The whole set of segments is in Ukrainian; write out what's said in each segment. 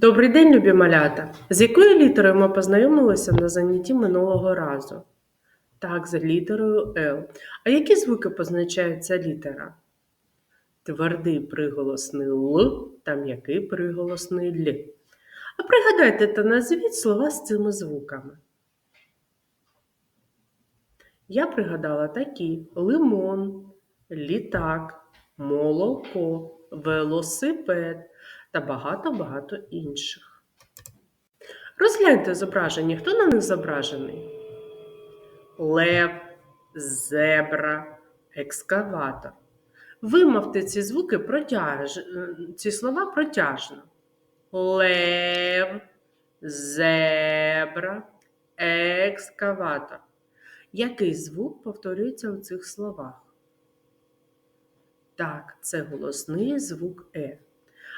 Добрий день, любі малята! З якою літерою ми познайомилися на занятті минулого разу? Так, за літерою Л. А які звуки позначає ця літера? Твердий приголосний Л та м'який приголосний Л. А пригадайте та назвіть слова з цими звуками. Я пригадала такі: лимон, літак, молоко, велосипед та багато-багато інших. Розгляньте зображення. Хто на них зображений? Лев, зебра, екскаватор. Вимовте ці звуки протяж... ці слова протяжно. Лев, зебра, екскаватор. Який звук повторюється у цих словах? Так, це голосний звук Е.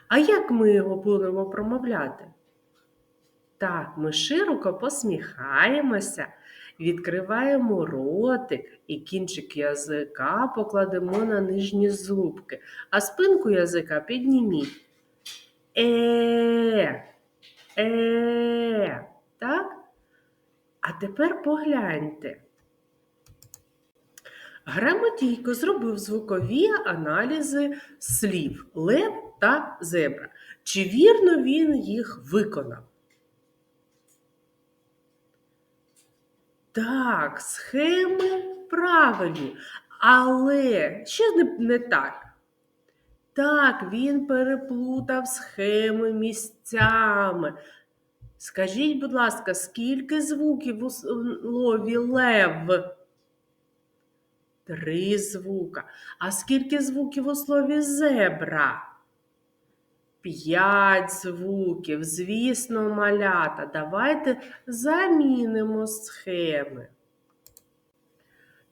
А як ми його будемо промовляти? Так, ми широко посміхаємося, відкриваємо ротик і кінчик язика покладемо на нижні зубки, а спинку язика підніміть. Е, е, так? А тепер погляньте. Грамотійко зробив звукові аналізи слів лев та зебра. Чи вірно він їх виконав? Так, схеми правильні. Але що не, не так? Так, він переплутав схеми місцями. Скажіть, будь ласка, скільки звуків у слові лев? Три звука. А скільки звуків у слові зебра? П'ять звуків. Звісно, малята. Давайте замінимо схеми.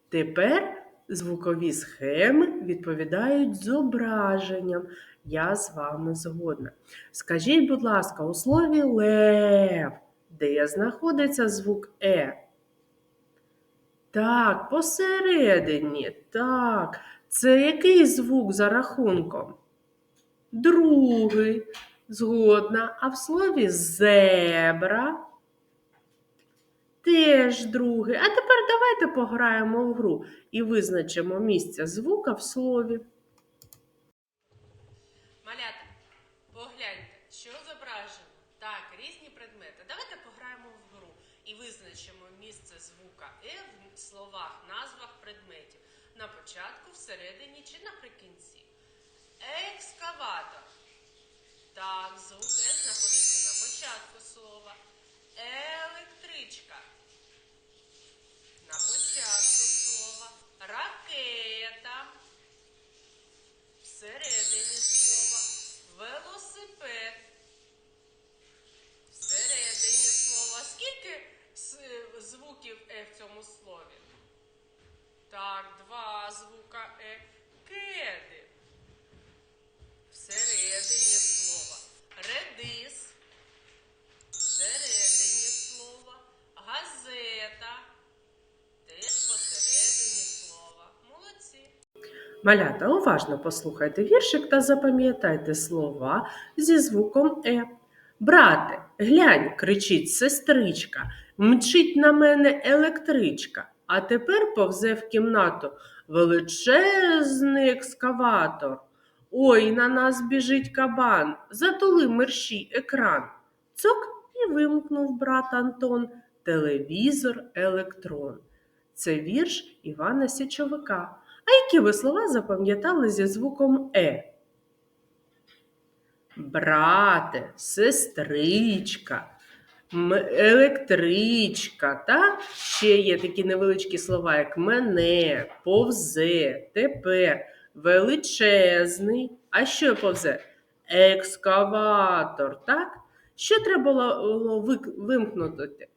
Тепер звукові схеми відповідають зображенням. Я з вами згодна. Скажіть, будь ласка, у слові лев, де знаходиться звук Е? Так, посередині. Так. Це який звук за рахунком? Другий. Згодна. А в слові зебра теж другий. А тепер давайте пограємо в гру і визначимо місце звука в слові. Малята, погляньте, що зображено. Так, різні предмети. Давайте пограємо в гру і визначимо місце звука Е в словах, назвах предметів. На початку, всередині чи наприкінці. Екскаватор. Так, звук Е знаходиться на початку слова. Електричка. На початку слова. Ракета. Всередині Малята, уважно послухайте віршик та запам'ятайте слова зі звуком Е. Брате, глянь, кричить сестричка, мчить на мене електричка, а тепер повзе в кімнату величезний екскаватор. Ой, на нас біжить кабан, затули мерщій екран. Цок і вимкнув брат Антон телевізор електрон. Це вірш Івана Січовика. А які ви слова запам'ятали зі звуком Е? Брате, сестричка, електричка, та ще є такі невеличкі слова, як мене, повзе, тепер, величезний. А що повзе? Екскаватор, так? Що треба було вимкнути?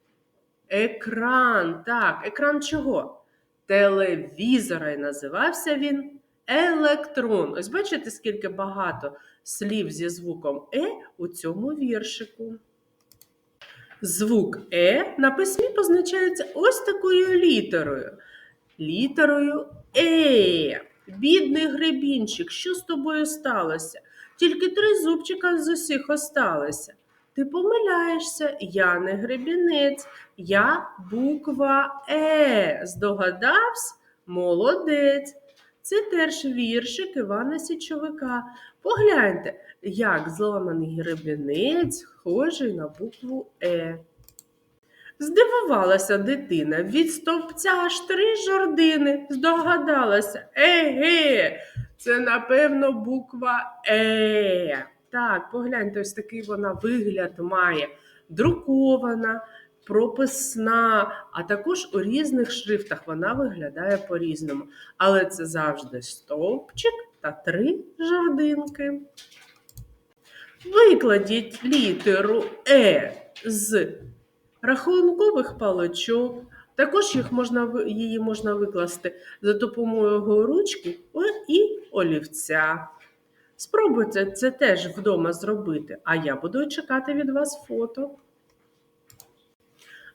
Екран, так, екран чого? Телевізора і називався він електрон. Ось бачите, скільки багато слів зі звуком Е у цьому віршику. Звук Е на письмі позначається ось такою літерою. Літерою Е. Бідний гребінчик, що з тобою сталося? Тільки три зубчика з усіх осталося. Ти помиляєшся. Я не гребінець, я буква Е. Здогадався? Молодець. Це теж віршик Івана Січовика. Погляньте, як зламаний гребінець схожий на букву Е. Здивувалася дитина від стовпця аж три жордини. Здогадалася. Еге, це, напевно, буква Е. Так, погляньте, ось такий вона вигляд має. Друкована, прописна, а також у різних шрифтах вона виглядає по-різному. Але це завжди стовпчик та три жординки. Викладіть літеру Е з рахункових паличок. Також їх можна, її можна викласти за допомогою ручки і олівця. Спробуйте це теж вдома зробити, а я буду чекати від вас фото.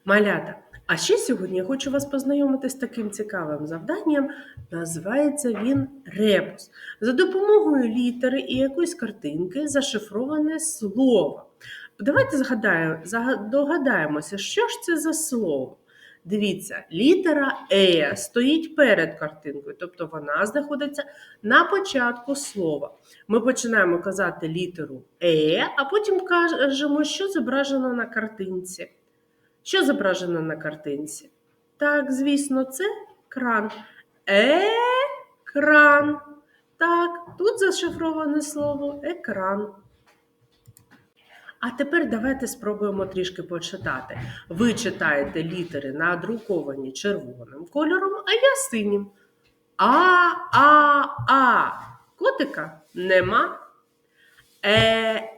Малята, а ще сьогодні я хочу вас познайомити з таким цікавим завданням. Називається він ребус. За допомогою літери і якоїсь картинки зашифроване слово. Давайте догадаємося, що ж це за слово. Дивіться, літера Е стоїть перед картинкою, тобто вона знаходиться на початку слова. Ми починаємо казати літеру Е, а потім кажемо, що зображено на картинці. Що зображено на картинці? Так, звісно, це кран. Екран. Так, тут зашифроване слово екран. А тепер давайте спробуємо трішки почитати. Ви читаєте літери, надруковані червоним кольором, а я синім. А, а, а. Котика нема. Е,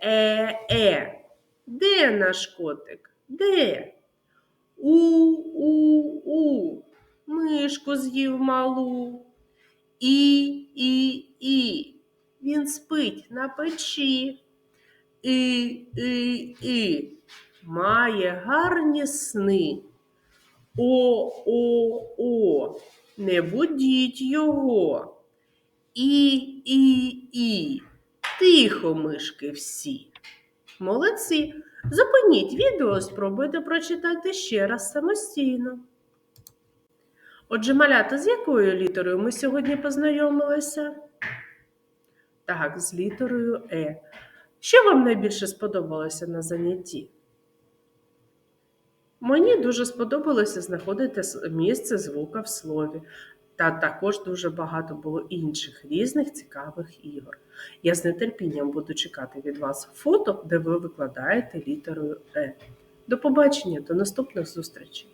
е, е. Де наш котик? Де? У, у, у. Мишку з'їв малу. І, і, і. Він спить на печі. І, і, і. Має гарні сни. О, о, о. Не будіть його. І, і, і. Тихо, мишки всі. Молодці. Зупиніть відео, спробуйте прочитати ще раз самостійно. Отже, малята, з якою літерою ми сьогодні познайомилися? Так, з літерою Е. Що вам найбільше сподобалося на занятті? Мені дуже сподобалося знаходити місце звука в слові. Та також дуже багато було інших різних цікавих ігор. Я з нетерпінням буду чекати від вас фото, де ви викладаєте літерою Е. До побачення, до наступних зустрічей!